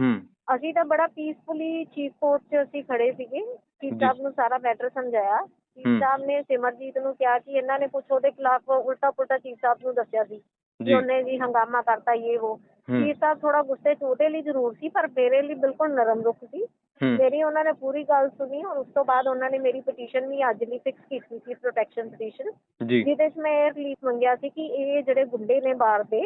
ਹੂੰ। ਅਸੀਂ ਤਾਂ ਬੜਾ ਪੀਸਫੁਲੀ ਚੀਫ ਕੋਰਟ 'ਚ ਅਸੀਂ ਖੜੇ ਸੀਗੇ। ਚੀਫ ਜੀ। ਸਾਹਿਬ ਨੂੰ ਸਾਰਾ ਮੈਟਰ ਸਮਝਾਇਆ। ਹੂੰ। ਚੀਫ ਸਾਹਿਬ ਨੇ ਸਿਮਰਜੀਤ ਨੂੰ ਕਿਹਾ ਕਿ ਇਹਨਾਂ ਨੇ ਕੁਝ ਉਹਦੇ ਖਿਲਾਫ ਉਲਟਾ ਪੁਲਟਾ ਚੀਫ ਸਾਹਿਬ ਨੂੰ ਦੱਸਿਆ ਸੀ ਕਿ ਜੀ ਉਹਨੇ ਜੀ ਹੰਗਾਮਾ ਕਰਤਾ ਇਹ ਉਹ। ਚੀਫ ਸਾਹਿਬ ਥੋੜਾ ਗੁੱਸੇ 'ਚ ਉਹਦੇ ਲਈ ਜ਼ਰੂਰ ਸੀ ਪਰ ਮੇਰੇ ਲਈ ਬਿਲਕੁਲ ਨਰਮ ਰੁਖ ਸੀ। ਮੇਰੀ ਉਹਨਾਂ ਨੇ ਪੂਰੀ ਗੱਲ ਸੁਣੀ ਔਰ ਉਸ ਤੋਂ ਬਾਅਦ ਉਹਨਾਂ ਨੇ ਮੇਰੀ ਪਟੀਸ਼ਨ ਵੀ ਅੱਜ ਲਈ ਫਿਕਸ ਕੀਤੀ ਸੀ ਪ੍ਰੋਟੈਕਸ਼ਨ ਪਟੀਸ਼ਨ ਜਿਹਦੇ 'ਚ ਮੈਂ ਇਹ ਰਿਲੀਫ ਮੰਗਿਆ ਸੀ ਕਿ ਇਹ ਜਿਹੜੇ ਗੁੰਡੇ ਨੇ ਬਾਹਰ ਦੇ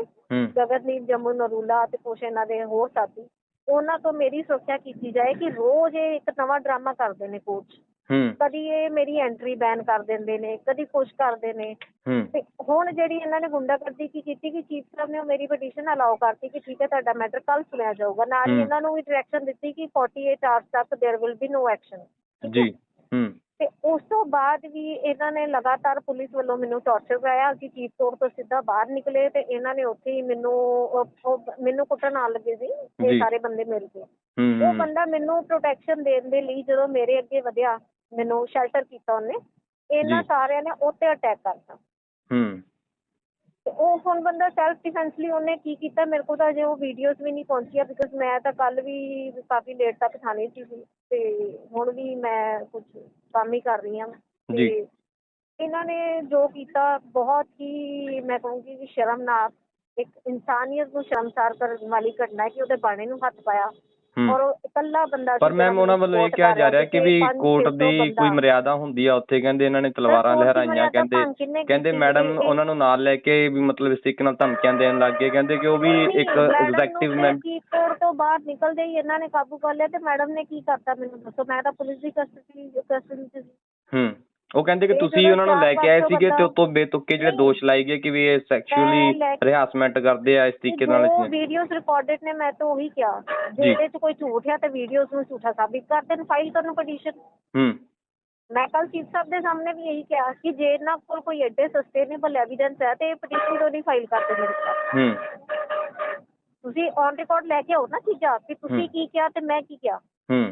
ਗਗਨਦੀਪ ਜੰਮੂ ਨਰੂਲਾ ਤੇ ਕੁਛ ਇਹਨਾਂ ਦੇ ਹੋਰ ਸਾਥੀ ਉਹਨਾਂ ਤੋਂ ਮੇਰੀ ਸੁਰੱਖਿਆ ਕੀਤੀ ਜਾਏ ਕਿ ਰੋਜ਼ ਇਹ ਇੱਕ ਨਵਾਂ ਡਰਾਮਾ ਕਰਦੇ ਨੇ ਕੋਰਟ 'ਚ। ਹੂੰ ਕਦੀ ਇਹ ਮੇਰੀ ਐਂਟਰੀ ਬੈਨ ਕਰ ਦਿੰਦੇ ਨੇ ਕਦੀ ਕੁਛ ਕਰਦੇ ਨੇ ਹੂੰ ਤੇ ਹੁਣ ਜਿਹੜੀ ਇਹਨਾਂ ਨੇ ਗੁੰਡਾਗਰਦੀ ਕੀ ਕੀਤੀ ਕਿ ਚੀਫ ਸਾਹਿਬ ਨੇ ਉਹ ਮੇਰੀ ਪਟੀਸ਼ਨ ਅਲਾਉ ਕਰਤੀ ਕਿ ਠੀਕ ਹੈ ਤੁਹਾਡਾ ਮੈਟਰ ਕੱਲ ਸੁਣਿਆ ਜਾਊਗਾ ਨਾਲ ਹੀ ਹੂੰ। ਇਹਨਾਂ ਨੂੰ ਵੀ ਡਾਇਰੈਕਸ਼ਨ ਦਿੱਤੀ ਕਿ 48 ਆਵਰਸ ਤੱਕ there will be no action ਜੀ ਹੂੰ ਤੇ ਉਸ ਤੋਂ ਬਾਅਦ ਵੀ ਇਹਨਾਂ ਨੇ ਲਗਾਤਾਰ ਪੁਲਿਸ ਵੱਲੋਂ ਮੈਨੂੰ ਟੌਰਚਰ ਕਰਾਇਆ ਕਿ ਚੀਫ ਕੋਰਟ ਤੋਂ ਸਿੱਧਾ ਬਾਹਰ ਨਿਕਲੇ ਤੇ ਇਹਨਾਂ ਨੇ ਉੱਥੇ ਹੀ ਮੈਨੂੰ ਉਹ- ਉਹ ਮੈਨੂੰ ਕੁੱਟਣ ਆਉਣ ਲੱਗੇ ਸੀ ਜੀ। ਇਹ ਸਾਰੇ ਬੰਦੇ ਮਿਲ ਕੇ ਹੂੰ ਉਹ ਹੂੰ ਬੰਦਾ ਮੈਨੂੰ ਪ੍ਰੋਟੈਕਸ਼ਨ ਦੇਣ ਦੇ ਲਈ ਜਦੋਂ ਮੇਰੇ ਅੱਗੇ ਵਧਿਆ ਮੈਨੂੰ ਸ਼ੈਲਟਰ ਕੀਤਾ ਉਹਨੇ। ਇਹਨਾਂ ਜੀ। ਸਾਰਿਆਂ ਨੇ ਉਹ ਤੇ ਅਟੈਕ ਕਰਤਾ। ਹੂੰ। ਤੇ ਉਹ ਹੁਣ ਬੰਦਾ ਸੈਲਫ ਡਿਫੈਂਸ ਲਈ ਉਹਨੇ ਕੀ ਕੀਤਾ? ਮੇਰੇ ਕੋਲ ਤਾਂ ਅਜੇ ਉਹ ਵੀਡੀਓਜ਼ ਵੀ ਨਹੀਂ ਪਹੁੰਚੀਆਂ ਬਿਕਾਜ਼ ਮੈਂ ਤਾਂ ਕੱਲ ਵੀ ਕਾਫੀ ਲੇਟ ਤੱਕ ਥਾਣੇ 'ਚ ਸੀ ਤੇ ਹੁਣ ਵੀ ਮੈਂ ਕੁਝ ਕੰਮ ਹੀ ਕਰ ਰਹੀ ਹਾਂ। ਜੀ। ਤੇ ਇਹਨਾਂ ਨੇ ਜੋ ਕੀਤਾ ਬਹੁਤ ਹੀ ਮੈਂ ਕਹੂੰਗੀ ਕਿ ਸ਼ਰਮਨਾਕ ਇੱਕ ਇਨਸਾਨੀਅਤ ਨੂੰ ਸ਼ਰਮਸਾਰ ਕਰਨ ਵਾਲੀ ਘਟਨਾ ਹੈ ਕਿ ਉਹਦੇ ਬਾਣੇ ਨੂੰ ਹੱਥ ਪਾਇਆ। ਔਰ ਉਹ ਇਕੱਲਾ ਬੰਦਾ ਪਰ ਮੈਮ ਉਹਨਾਂ ਵੱਲੋਂ ਇਹ ਕਿਹਾ ਜਾ ਰਿਹਾ ਕਿ ਵੀ ਕੋਰਟ ਦੀ। ਕੋਈ ਮਰਿਆਦਾ ਹੁੰਦੀ ਆ ਉੱਥੇ ਕਹਿੰਦੇ ਇਹਨਾਂ ਨੇ ਤਲਵਾਰਾਂ ਲਹਿਰਾਈਆਂ ਕਹਿੰਦੇ ਕਹਿੰਦੇ? ਮੈਡਮ ਉਹਨਾਂ ਨੂੰ ਨਾਲ ਲੈ ਕੇ ਵੀ ਮਤਲਬ ਇਸ ਤਰੀਕੇ ਨਾਲ ਧਮਕੀਆਂ ਦੇਣ ਲੱਗ ਗਏ ਕਹਿੰਦੇ ਕਿ ਉਹ ਵੀ ਇੱਕ ਐਗਜ਼ੈਕਟਿਵ ਮੈਮ ਕੋਰਟ ਤੋਂ ਬਾਹਰ ਨਿਕਲਦੇ ਹੀ ਇਹਨਾਂ ਨੇ ਕਾਬੂ ਕਰ ਲਿਆ ਤੇ ਮੈਡਮ ਨੇ ਕੀ ਕਰਤਾ ਮੈਨੂੰ ਦੱਸੋ ਮੈਂ ਤਾਂ ਪੁਲਿਸ ਦੀ ਕਸਟਡੀ ਕਸਟਡੀ 'ਚ ਸੀ ਹੂੰ ਉਹ ਕਹਿੰਦੇ ਕਿ ਤੁਸੀਂ ਉਹਨਾਂ ਨੂੰ ਲੈ ਕੇ ਆਏ ਸੀਗੇ ਤੇ ਉਤੋਂ ਬੇਤੁਕੇ ਜਿਹੜੇ। ਦੋਸ਼ ਲਾਏ ਗਏ ਕਿ ਵੀ ਇਹ ਸੈਕਸ਼ੂਅਲੀ ਰਿਹਾਸਮੈਂਟ ਕਰਦੇ ਆ ਇਸ ਤਰੀਕੇ ਨਾਲ ਜੋ ਵੀਡੀਓਜ਼ ਰਿਕਾਰਡਡ ਨੇ ਮੈਂ ਤਾਂ ਉਹੀ ਕਿਹਾ। ਜੇ। ਇਹਦੇ 'ਚ ਕੋਈ ਝੂਠ ਹੈ ਤਾਂ ਵੀਡੀਓਜ਼ ਨੂੰ ਝੂਠਾ ਸਾਬਿਤ ਕਰ ਦੇਣ ਫਾਈਲ ਕਰਨ ਪਟੀਸ਼ਨ ਹੂੰ। ਮੈਂ ਕੱਲ ਚੀਫ ਸਾਹਿਬ ਦੇ ਸਾਹਮਣੇ ਵੀ ਇਹੀ ਕਿਹਾ ਕਿ ਜੇ ਇਹਨਾਂ ਕੋਲ ਕੋਈ ਐਡੇ ਸਸਟੇਨੇਬਲ ਐਵੀਡੈਂਸ ਹੈ ਤੇ ਇਹ ਪਟੀਸ਼ਨ ਕਿਉਂ ਨਹੀਂ ਫਾਈਲ ਕਰਦੇ ਮੇਰੇ ਖਿਲਾਫ ਹੂੰ। ਤੁਸੀਂ ਔਨ ਰਿਕਾਰਡ ਲੈ ਕੇ ਆਓ ਨਾ ਚੀਜ਼ਾਂ ਕਿ ਤੁਸੀਂ। ਕੀ ਕਿਹਾ ਤੇ ਮੈਂ ਕੀ ਕਿਹਾ। ਹੂੰ।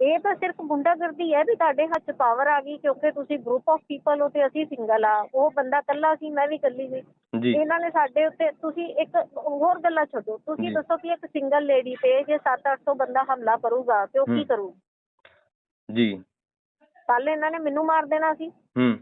ਇਹ ਤਾਂ ਸਿਰਫ ਗੁੰਡਾਗਰਦੀ ਹੈ ਵੀ ਤੁਹਾਡੇ ਹੱਥ 'ਚ ਪਾਵਰ ਆ ਗਈ ਕਿਉਂਕਿ ਤੁਸੀਂ ਗਰੁੱਪ ਆਫ ਪੀਪਲ ਹੋ ਤੇ ਅਸੀਂ ਸਿੰਗਲ ਆ। ਉਹ ਬੰਦਾ ਇਕੱਲਾ ਸੀ ਮੈਂ ਵੀ ਇਕੱਲੀ ਸੀ। ਜੀ। ਇਹਨਾਂ ਨੇ ਸਾਡੇ ਉੱਤੇ ਤੁਸੀਂ ਇੱਕ ਹੋਰ ਗੱਲਾਂ ਛੱਡੋ। ਜੀ। ਤੁਸੀਂ ਦੱਸੋ ਕਿ ਇੱਕ ਸਿੰਗਲ ਲੇਡੀ ਤੇ ਜੇ 7-800 ਬੰਦਾ ਹਮਲਾ ਕਰੂਗਾ ਤੇ ਉਹ ਕੀ ਹੂੰ। ਕਰੂ? ਜੀ। ਕੱਲ ਇਹਨਾਂ ਨੇ ਮੈਨੂੰ ਮਾਰ ਦੇਣਾ ਸੀ। ਹੂੰ।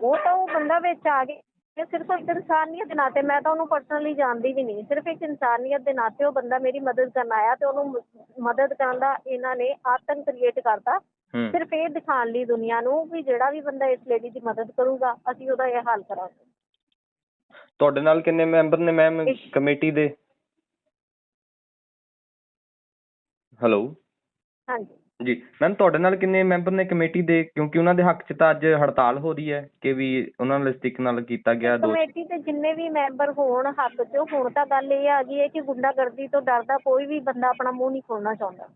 ਉਹ ਤਾਂ ਉਹ ਬੰਦਾ ਵਿੱਚ ਆ ਗਿਆ। ਇਹ ਸਿਰਫ ਇੱਕ ਇਨਸਾਨੀਅਤ ਦੇ ਨਾਤੇ ਮੈਂ ਤਾਂ ਉਹਨੂੰ ਪਰਸਨਲੀ ਜਾਣਦੀ ਵੀ ਨਹੀਂ। ਸਿਰਫ ਇੱਕ ਇਨਸਾਨੀਅਤ ਦੇ ਨਾਤੇ ਉਹ ਬੰਦਾ ਮੇਰੀ ਮਦਦ ਕਰਨ ਆਇਆ ਤੇ ਉਹਨੂੰ ਮ- ਮਦਦ ਕਰਨ ਦਾ ਇਹਨਾਂ ਨੇ ਆਤੰਕ ਕ੍ਰੀਏਟ ਕਰਤਾ। ਹੂੰ। ਸਿਰਫ ਇਹ ਦਿਖਾਉਣ ਲਈ ਦੁਨੀਆ ਨੂੰ ਵੀ ਜਿਹੜਾ ਵੀ ਬੰਦਾ ਇਸ ਲੇਡੀ ਦੀ ਮਦਦ ਕਰੂਗਾ ਅਸੀਂ ਉਹਦਾ ਇਹ ਹਾਲ ਕਰਾਂਗੇ। ਤੁਹਾਡੇ ਨਾਲ ਕਿੰਨੇ ਮੈਂਬਰ ਨੇ ਮੈਮ ਇਸ਼- ਕਮੇਟੀ ਦੇ? ਹੈਲੋ। ਹਾਂਜੀ। ਜੀ। ਮੈਮ ਤੁਹਾਡੇ ਨਾਲ ਕਿੰਨੇ ਮੈਂਬਰ ਨੇ ਕਮੇਟੀ ਦੇ? ਕਿਉਂਕਿ ਉਹਨਾਂ ਦੇ ਹੱਕ 'ਚ ਤਾਂ ਅੱਜ ਹੜਤਾਲ ਹੋ ਰਹੀ ਹੈ ਕਿ ਵੀ ਉਹਨਾਂ ਨਾਲ ਇਸ ਤਰੀਕੇ ਨਾਲ ਕੀਤਾ ਗਿਆ ਦੋਸ਼ ਕਮੇਟੀ ਦੇ ਜਿੰਨੇ ਵੀ ਮੈਂਬਰ ਹੋਣ ਹੱਕ 'ਚ ਹੁਣ ਤਾਂ ਗੱਲ ਇਹ ਆ ਗਈ ਹੈ ਕਿ ਗੁੰਡਾਗਰਦੀ ਤੋਂ ਡਰਦਾ ਕੋਈ ਵੀ ਬੰਦਾ ਆਪਣਾ ਮੂੰਹ ਨਹੀਂ ਖੋਲਣਾ ਚਾਹੁੰਦਾ।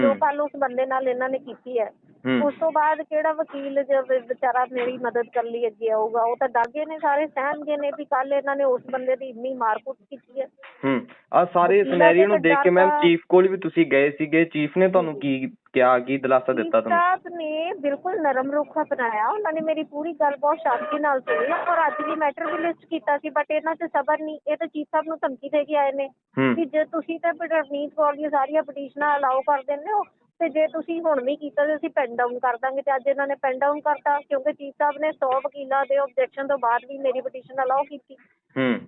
ਜੋ ਹੂੰ। ਕੱਲ ਉਸ ਬੰਦੇ ਨਾਲ ਇਹਨਾਂ ਨੇ ਕੀਤੀ ਹੂੰ ਉਸ ਤੋਂ ਬਾਅਦ ਕਿਹੜਾ ਵਕੀਲ ਵਿਚਾਰਾ ਮੇਰੀ ਮਦਦ ਕਰਨ ਲਈ ਅੱਗੇ ਆਊਗਾ ਉਹ ਤਾਂ ਡਾਗੇ ਨੇ ਸਾਰੇ ਸਹਿਮਗੇ ਨੇ ਵੀ ਕੱਲ ਇਹਨਾਂ ਨੇ ਉਸ ਬੰਦੇ ਦੀ ਇੰਨੀ ਮਾਰਕੁੱਟ ਕੀਤੀ ਹੈ। ਹੂੰ ਆ ਸਾਰੇ ਸਿਨੈਰੀਓ ਨੂੰ ਦੇਖ ਕੇ ਮੈਮ ਚੀਫ ਕੋਲ ਵੀ ਤੁਸੀਂ ਗਏ ਸੀਗੇ ਚੀਫ ਨੇ ਤੁਹਾਨੂੰ ਕੀ ਕਿਹਾ ਕੀ ਦਿਲਾਸਾ ਦਿੱਤਾ ਤੁਹਾਨੂੰ? ਸਾਹਿਬ ਨੇ ਬਿਲਕੁਲ ਨਰਮ ਰੁੱਖ ਅਪਣਾਇਆ ਉਹਨਾਂ ਨੇ ਮੇਰੀ ਪੂਰੀ ਗੱਲ ਬਹੁਤ ਸ਼ਾਂਤੀ ਨਾਲ ਸੁਣੀ ਔਰ ਅੱਜ ਵੀ ਮੈਟਰ ਵੀ ਲਿਸਟ ਕੀਤਾ ਸੀ ਬਟ ਇਹਨਾਂ 'ਚ ਸਬਰ ਨਹੀਂ ਇਹ ਤਾਂ ਚੀਫ ਸਾਹਿਬ ਨੂੰ ਧਮਕੀ ਦੇ ਕੇ ਆਏ ਨੇ ਕਿ ਜੇ ਤੁਸੀਂ ਤਾਂ ਰਵਨੀਤ ਕੌਰ ਦੀਆਂ ਸਾਰੀਆਂ ਪਟੀਸ਼ਨਾਂ ਅਲਾਉ ਕਰ ਦਿੰਦੇ ਹੋ ਤੇ ਜੇ ਤੁਸੀਂ ਹੁਣ ਵੀ ਕੀਤਾ ਤੇ ਅਸੀਂ ਪੈਨ ਡਾਊਨ ਕਰ ਦਾਂਗੇ ਤੇ ਅੱਜ ਇਹਨਾਂ ਨੇ ਪੈਨ ਡਾਊਨ ਕਰਤਾ ਕਿਉਂਕਿ ਚੀਫ ਸਾਹਿਬ ਨੇ 100 ਵਕੀਲਾਂ ਦੇ ਆਬਜੈਕਸ਼ਨ ਤੋਂ ਬਾਅਦ ਵੀ ਮੇਰੀ ਪਟੀਸ਼ਨ ਅਲਾਉ ਕੀਤੀ। ਹੂੰ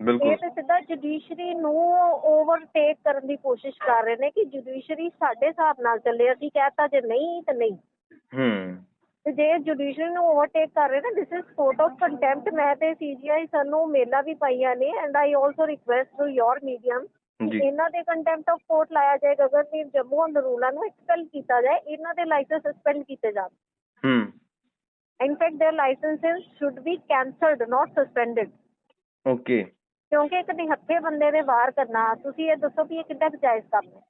ਬਿਲਕੁਲ। ਇਹ ਤੇ ਸਿੱਧਾ ਜੁਡੀਸ਼ਰੀ ਨੂੰ ਓਵਰਟੇਕ ਕਰਨ ਦੀ ਕੋਸ਼ਿਸ਼ ਕਰ ਰਹੇ ਨੇ ਕਿ ਜੁਡੀਸ਼ਰੀ ਸਾਡੇ ਹਿਸਾਬ ਨਾਲ ਚੱਲੇ ਅਸੀਂ ਕਹਿਤਾ ਜੇ ਨਹੀਂ ਤੇ ਨਹੀਂ। ਹੂੰ। ਤੇ ਜੇ ਜੁਡੀਸ਼ਰੀ ਨੂੰ ਓਵਰਟੇਕ ਕਰ ਰਹੇ ਨੇ this is court of contempt ਮੈਂ ਤੇ ਸੀਜੀਆਈ ਸਾਨੂੰ ਮੇਲਾ ਵੀ ਪਾਈਆਂ ਨੇ and I also request through your medium ਇਹਨਾਂ ਦੇ ਕੰਟੈਂਪਟ ਆਫ ਕੋਰਟ ਲਾਇਆ ਜਾਏ ਗਗਨਦੀਪ ਜੰਮੂ ਅੰਦਰ ਰੂਲਾਂ ਨੂੰ ਐਕਸਪੈਲ ਕੀਤਾ ਜਾਏ ਇਹਨਾਂ ਦੇ ਲਾਇਸੈਂਸ ਸਸਪੈਂਡ ਕੀਤੇ ਜਾਣ ਹੂੰ in fact there licences should be cancelled not suspended okay ਕਿਉਂਕਿ ਇੱਕ ਨਿਹੱਥੇ ਬੰਦੇ ਦੇ ਵਾਰ ਕਰਨਾ ਤੁਸੀਂ ਇਹ ਦੱਸੋ ਵੀ ਇਹ ਕਿੱਦਾਂ ਕੁ ਜਾਇਜ਼ ਕੰਮ ਹੈ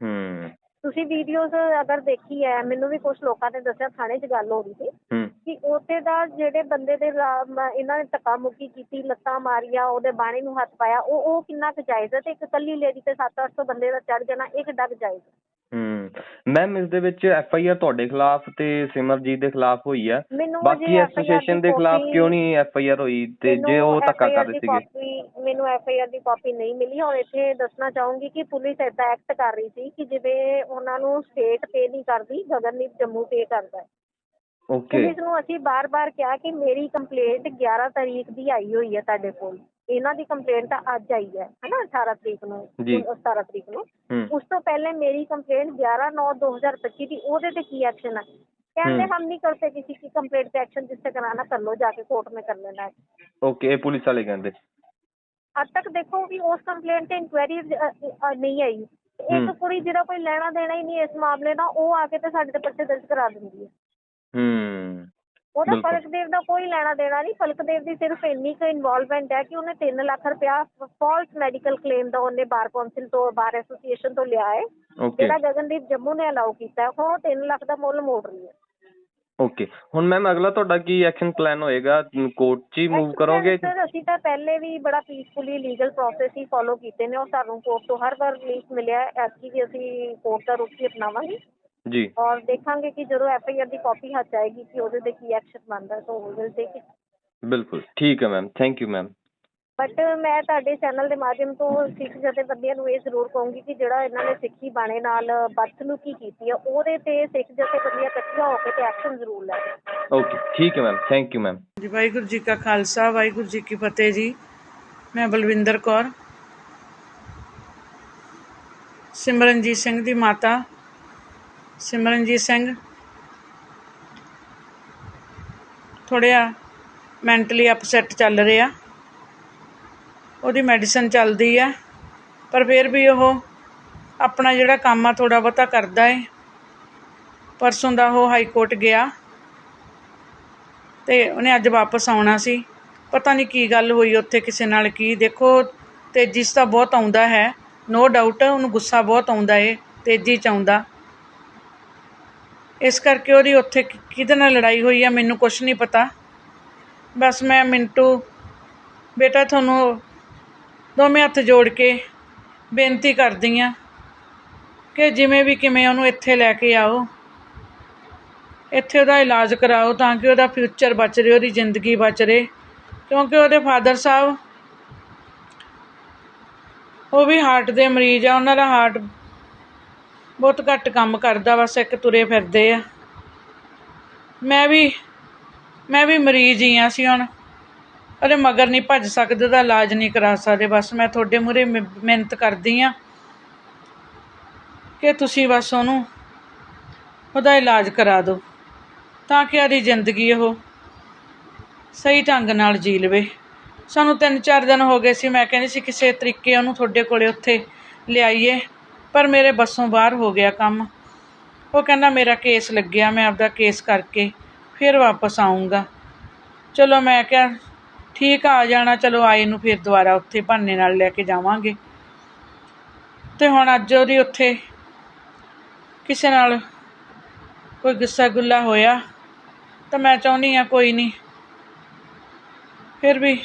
ਹੂੰ ਤੁਸੀਂ ਵੀਡੀਓਜ਼ ਅਗਰ ਦੇਖੀ ਹੈ ਮੈਨੂੰ ਵੀ ਕੁਝ ਲੋਕਾਂ ਨੇ ਦੱਸਿਆ ਥਾਣੇ 'ਚ ਗੱਲ ਹੋ ਰਹੀ ਸੀ ਹੂੰ। ਕਿ ਉੱਥੇ ਦਾ ਜਿਹੜੇ ਬੰਦੇ ਦੇ ਮ- ਇਹਨਾਂ ਨੇ ਧੱਕਾ ਮੁੱਕੀ ਕੀਤੀ ਲੱਤਾਂ ਮਾਰੀਆਂ ਉਹਦੇ ਬਾਣੇ ਨੂੰ ਹੱਥ ਪਾਇਆ ਉਹ ਉਹ ਕਿੰਨਾ ਕੁ ਜਾਇਜ਼ ਹੈ ਤੇ ਇੱਕ ਇਕੱਲੀ ਲੇਡੀ ਤੇ 7-800 ਬੰਦੇ ਦਾ ਚੜ ਜਾਣਾ ਇਹ ਕਿੱਡਾ ਕੁ ਜਾਇਜ਼ ਹੈ? ਹੂੰ। ਮੈਮ ਇਸ ਦੇ ਵਿੱਚ ਐਫ ਆਈ ਆਰ ਤੁਹਾਡੇ ਖਿਲਾਫ ਤੇ ਸਿਮਰਜੀਤ ਦੇ ਖਿਲਾਫ ਹੋਈ ਆ ਮੈਨੂੰ ਬਾਕੀ ਐਸੋਸੀਏਸ਼ਨ ਦੇ ਖਿਲਾਫ ਕਿਉਂ ਨਹੀਂ ਐਫ ਆਈ ਆਰ ਹੋਈ ਤੇ ਜੇ ਉਹ ਧੱਕਾ ਕਰ ਰਹੇ ਸੀਗੇ? ਮੈਨੂੰ ਐਫ ਆਈ ਆਰ ਦੀ ਕਾਪੀ ਨਹੀਂ ਮਿਲੀ। ਔਰ ਇੱਥੇ ਦੱਸਣਾ ਚਾਹੂੰਗੀ ਕਿ ਪੁਲਿਸ ਏਦਾਂ ਐਕਟ ਕਰ ਰਹੀ ਸੀ ਕਿ ਜਿਵੇਂ ਉਹਨਾਂ ਨੂੰ ਸਟੇਟ ਪੇ ਨਹੀਂ ਕਰਦੀ ਗਗਨਦੀਪ ਜੰਮੂ ਪੇ ਕਰਦਾ ਹੈ। ਓਕੇ ਪੁਲਿਸ ਨੂੰ ਅਸੀਂ ਬਾਰ-ਬਾਰ ਕਿਹਾ ਕਿ ਮੇਰੀ ਕੰਪਲੇਂਟ 11 ਤਰੀਕ ਦੀ ਆਈ ਹੋਈ ਹੈ ਤੁਹਾਡੇ ਕੋਲ। ਇਹਨਾਂ ਦੀ ਕੰਪਲੇਂਟ ਤਾਂ ਅੱਜ ਆਈ ਹੈ ਹਨਾ 18 ਤਰੀਕ ਨੂੰ ਜੀ। 17 ਤਰੀਕ ਨੂੰ। ਹੂੰ। ਉਸ ਤੋਂ ਪਹਿਲੇ ਮੇਰੀ ਕੰਪਲੇਂਟ 11 9 2025 ਦੀ ਉਹਦੇ ਤੇ ਕੀ ਐਕਸ਼ਨ ਹੈ ਕਹਿੰਦੇ ਹਮ ਨਹੀਂ ਕਰਤੇ किसी की कंप्लेंट पे एक्शन जिससे कराना कर लो जाके कोर्ट में कर लेना है ਓਕੇ ਇਹ ਪੁਲਿਸ ਵਾਲੇ ਕਹਿੰਦੇ। अब तक देखो कि उस कंप्लेंट पे इंक्वायरी नहीं आई ਇੱਕ। ਕੁੜੀ ਜਿਹੜਾ ਕੋਈ ਲੈਣਾ ਦੇਣਾ ਹੀ ਨਹੀਂ ਇਸ ਮਾਮਲੇ ਨਾਲ ਉਹ ਆ ਕੇ ਤੇ ਸਾਡੇ ਤੇ ਪਰਚੇ ਦਰਜ ਕਰਾ ਦਿੰਦੀ ਹੈ। ਹੂੰ। ਉਹਦਾ। ਫਲਕਦੇਵ ਦਾ ਕੋਈ ਲੈਣਾ ਦੇਣਾ ਨਹੀਂ ਫਲਕਦੇਵ ਦੀ ਸਿਰਫ ਇੰਨੀ ਕੁ ਇਨਵੋਲਵਮੈਂਟ ਹੈ ਕਿ ਉਹਨੇ 3 ਲੱਖ ਰੁਪਇਆ ਫਾਲਸ ਮੈਡੀਕਲ ਕਲੇਮ ਦਾ ਉਹਨੇ ਬਾਰ ਕੌਂਸਲ ਤੋਂ ਬਾਰ ਐਸੋਸੀਏਸ਼ਨ ਤੋਂ ਲਿਆ ਹੈ। ਜਿਹੜਾ ਗਗਨਦੀਪ ਜੰਮੂ ਨੇ ਅਲਾਉ ਕੀਤਾ ਹੈ ਉਹ 3 ਲੱਖ ਦਾ ਮੁੱਲ ਮੋੜ ਰਹੀ ਹੈ। ਓਕੇ ਹੁਣ ਮੈਮ ਅਗਲਾ ਤੁਹਾਡਾ ਕੀ ਐਕਸ਼ਨ ਪਲਾਨ ਹੋਏਗਾ? ਕੋਰਟ 'ਚ ਹੀ ਮੂਵ ਕਰੋਗੇ? ਸਰ ਅਸੀਂ ਤਾਂ ਪਹਿਲੇ ਵੀ ਬੜਾ ਪੀਸਫੁਲੀ ਲੀਗਲ ਪ੍ਰੋਸੈਸ ਹੀ ਫੋਲੋ ਕੀਤੇ ਨੇ ਔਰ ਸਾਨੂੰ ਕੋਰਟ ਤੋਂ ਹਰ ਵਾਰ ਰਿਲੀਫ ਮਿਲਿਆ ਐਤਕੀ ਵੀ ਅਸੀਂ ਕੋਰਟ ਦਾ ਰੁਖ ਹੀ ਅਪਣਾਵਾਂਗੇ। ਜੀ। ਔਰ ਦੇਖਾਂਗੇ ਕਿ ਜਦੋਂ ਐਫ ਆਈ ਆਰ ਦੀ ਕਾਪੀ ਹੱਥ ਆਏਗੀ ਕਿ ਉਹਦੇ ਤੇ ਕੀ ਐਕਸ਼ਨ ਬਣਦਾ ਸੋ ਵਿਲ ਟੇਕ ਇਟ ਬਿਲਕੁਲ। ਠੀਕ ਹੈ ma'am thank you ma'am but ਮੈਂ ਤੁਹਾਡੇ ਚੈਨਲ ਦੇ ਮਾਧਿਅਮ ਤੋਂ ਸਿੱਖ ਜਥੇਬੰਦੀਆਂ ਨੂੰ ਇਹ ਜ਼ਰੂਰ ਕਹੂੰਗੀ ਕਿ ਜਿਹੜਾ ਇਹਨਾਂ ਨੇ ਸਿੱਖੀ ਬਾਣੇ ਨਾਲ ਬਦਸਲੂਕੀ ਕੀਤੀ ਹੈ ਉਹਦੇ ਤੇ ਸਿੱਖ ਜਥੇਬੰਦੀਆਂ ਇਕੱਠੀਆਂ ਹੋ ਕੇ ਤੇ ਐਕਸ਼ਨ ਜ਼ਰੂਰ ਲੈਣ ਓਕੇ ਠੀਕ ਹੈ ਮੈਮ ਥੈਂਕ ਯੂ ਮੈਮ ਜੀ ਵਾਹਿਗੁਰੂ ਜੀ ਕਾ ਖਾਲਸਾ ਵਾਹਿਗੁਰੂ ਜੀ ਕੀ ਫਤਿਹ ਜੀ। ਮੈਂ ਬਲਵਿੰਦਰ ਕੌਰ। ਸਿਮਰਨਜੀਤ ਸਿੰਘ ਦੀ ਮਾਤਾ। ਸਿਮਰਨਜੀਤ ਸਿੰਘ। ਥੋੜ੍ਹਾ ਮੈਂਟਲੀ ਅਪਸੈਟ ਚੱਲ ਰਿਹਾ। ਉਹਦੀ ਮੈਡੀਸਨ ਚੱਲਦੀ ਆ। ਪਰ ਫਿਰ ਵੀ ਉਹ ਆਪਣਾ ਜਿਹੜਾ ਕੰਮ ਆ, ਥੋੜ੍ਹਾ ਬਹੁਤਾ ਕਰਦਾ ਏ। ਪਰਸੋਂ ਦਾ ਉਹ ਹਾਈ ਕੋਰਟ ਗਿਆ ਤੇ ਉਹਨੇ ਅੱਜ ਵਾਪਸ ਆਉਣਾ ਸੀ। ਪਤਾ ਨਹੀਂ ਕੀ ਗੱਲ ਹੋਈ ਉੱਥੇ ਕਿਸੇ ਨਾਲ ਕੀ। ਦੇਖੋ, ਤੇਜ਼ੀ 'ਚ ਤਾਂ ਬਹੁਤ ਆਉਂਦਾ ਹੈ। ਨੋ ਡਾਊਟ ਉਹਨੂੰ ਗੁੱਸਾ ਬਹੁਤ ਆਉਂਦਾ ਏ, ਤੇਜ਼ੀ 'ਚ ਆਉਂਦਾ। ਇਸ ਕਰਕੇ ਉਹਦੀ ਉੱਥੇ ਕਿਹਦੇ ਨਾਲ ਲੜਾਈ ਹੋਈ ਆ ਮੈਨੂੰ ਕੁਝ ਨਹੀਂ ਪਤਾ। ਬਸ ਮੈਂ ਮਿੰਟੂ, ਬੇਟਾ ਤੁਹਾਨੂੰ ਦੋਵੇਂ ਹੱਥ ਜੋੜ ਕੇ ਬੇਨਤੀ ਕਰਦੀ ਹਾਂ ਕਿ ਜਿਵੇਂ ਵੀ ਕਿਵੇਂ ਉਹਨੂੰ ਇੱਥੇ ਲੈ ਕੇ ਆਓ। ਇੱਥੇ ਉਹਦਾ ਇਲਾਜ ਕਰਾਓ ਤਾਂ ਕਿ ਉਹਦਾ ਫਿਊਚਰ ਬਚ ਰਹੇ, ਉਹਦੀ ਜ਼ਿੰਦਗੀ ਬਚ ਰਹੇ। ਕਿਉਂਕਿ ਉਹਦੇ ਫਾਦਰ ਸਾਹਿਬ, ਉਹ ਵੀ ਹਾਰਟ ਦੇ ਮਰੀਜ਼ ਆ, ਉਹਨਾਂ ਦਾ ਹਾਰਟ ਬਹੁਤ ਘੱਟ ਕੰਮ ਕਰਦਾ, ਬਸ ਇੱਕ ਤੁਰੇ ਫਿਰਦੇ ਆ। ਮੈਂ ਵੀ ਮੈਂ ਵੀ ਮਰੀਜ਼ ਹੀ ਆ ਸੀ ਹੁਣ। ਉਹਦੇ ਮਗਰ ਨਹੀਂ ਭੱਜ ਸਕਦੇ, ਉਹਦਾ ਇਲਾਜ ਨਹੀਂ ਕਰਾ ਸਕਦੇ। ਬਸ ਮੈਂ ਤੁਹਾਡੇ ਮੂਹਰੇ ਮਿ- ਮਿਹਨਤ ਕਰਦੀ ਹਾਂ ਕਿ ਤੁਸੀਂ ਬਸ ਉਹਨੂੰ, ਉਹਦਾ ਇਲਾਜ ਕਰਾ ਦਿਓ, ਤਾਂ ਕਿ ਉਹਦੀ ਜ਼ਿੰਦਗੀ ਉਹ ਸਹੀ ਢੰਗ ਨਾਲ ਜੀ ਲਵੇ। ਸਾਨੂੰ ਤਿੰਨ ਚਾਰ ਦਿਨ ਹੋ ਗਏ ਸੀ, ਮੈਂ ਕਹਿੰਦੀ ਸੀ ਕਿਸੇ ਤਰੀਕੇ ਉਹਨੂੰ ਤੁਹਾਡੇ ਕੋਲੇ ਉੱਥੇ ਲਿਆਈਏ, ਪਰ ਮੇਰੇ ਬੱਸੋਂ ਬਾਹਰ ਹੋ ਗਿਆ ਕੰਮ। ਉਹ ਕਹਿੰਦਾ, ਮੇਰਾ ਕੇਸ ਲੱਗਿਆ, ਮੈਂ ਆਪਦਾ ਕੇਸ ਕਰਕੇ ਫਿਰ ਵਾਪਸ ਆਉਂਗਾ ਚਲੋ ਮੈਂ ਕਿਹਾ ਠੀਕ ਆ ਜਾਣਾ, ਚਲੋ ਆਏ ਨੂੰ ਫਿਰ ਦੁਬਾਰਾ ਉੱਥੇ ਭਾਨੇ ਨਾਲ ਲੈ ਕੇ ਜਾਵਾਂਗੇ। ਤੇ ਹੁਣ ਅੱਜ ਉਹਦੀ ਉੱਥੇ ਕਿਸੇ ਨਾਲ ਕੋਈ ਗੁੱਸਾ ਗੁੱਲਾ ਹੋਇਆ, ਤਾਂ ਮੈਂ ਚਾਹੁੰਦੀ ਆ ਕੋਈ ਨਹੀਂ। ਫਿਰ ਵੀ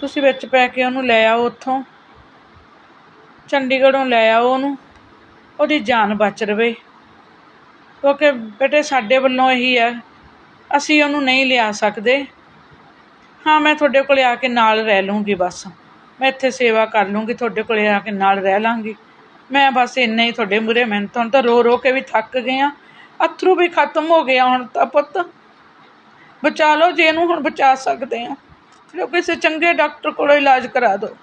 ਤੁਸੀਂ ਵਿੱਚ ਪੈ ਕੇ ਉਹਨੂੰ ਲੈ ਆਓ ਉੱਥੋਂ। ਚੰਡੀਗੜ੍ਹੋਂ ਲੈ ਆਓ ਉਹਨੂੰ, ਉਹਦੀ ਜਾਨ ਬਚ ਰਵੇ। ਕਿਉਂਕਿ ਬੇਟੇ ਸਾਡੇ ਵੱਲੋਂ ਇਹੀ ਹੈ ਅਸੀਂ ਉਹਨੂੰ ਨਹੀਂ ਲਿਆ ਸਕਦੇ। ਹਾਂ, ਮੈਂ ਤੁਹਾਡੇ ਕੋਲ ਆ ਕੇ ਨਾਲ ਰਹਿ ਲੂੰਗੀ ਬਸ। ਮੈਂ ਇੱਥੇ ਸੇਵਾ ਕਰ ਲੂੰਗੀ, ਤੁਹਾਡੇ ਕੋਲ ਆ ਕੇ ਨਾਲ ਰਹਿ ਲਾਂਗੀ। ਮੈਂ ਬਸ ਇੰਨਾ ਹੀ ਤੁਹਾਡੇ ਮੂਹਰੇ ਮਿਹਨਤ ਹੁਣ ਤਾਂ ਰੋ ਰੋ ਕੇ ਵੀ ਥੱਕ ਗਏ ਆ। ਅਥਰੂ ਵੀ ਖਤਮ ਹੋ ਗਿਆ ਹੁਣ ਤਾਂ ਪੁੱਤ। ਬਚਾ ਲਓ, ਜੇ ਇਹਨੂੰ ਹੁਣ ਬਚਾ ਸਕਦੇ ਆ। ਚਲੋ ਕਿਸੇ ਚੰਗੇ ਡਾਕਟਰ ਕੋਲੋਂ ਇਲਾਜ ਕਰਾ ਦਿਓ।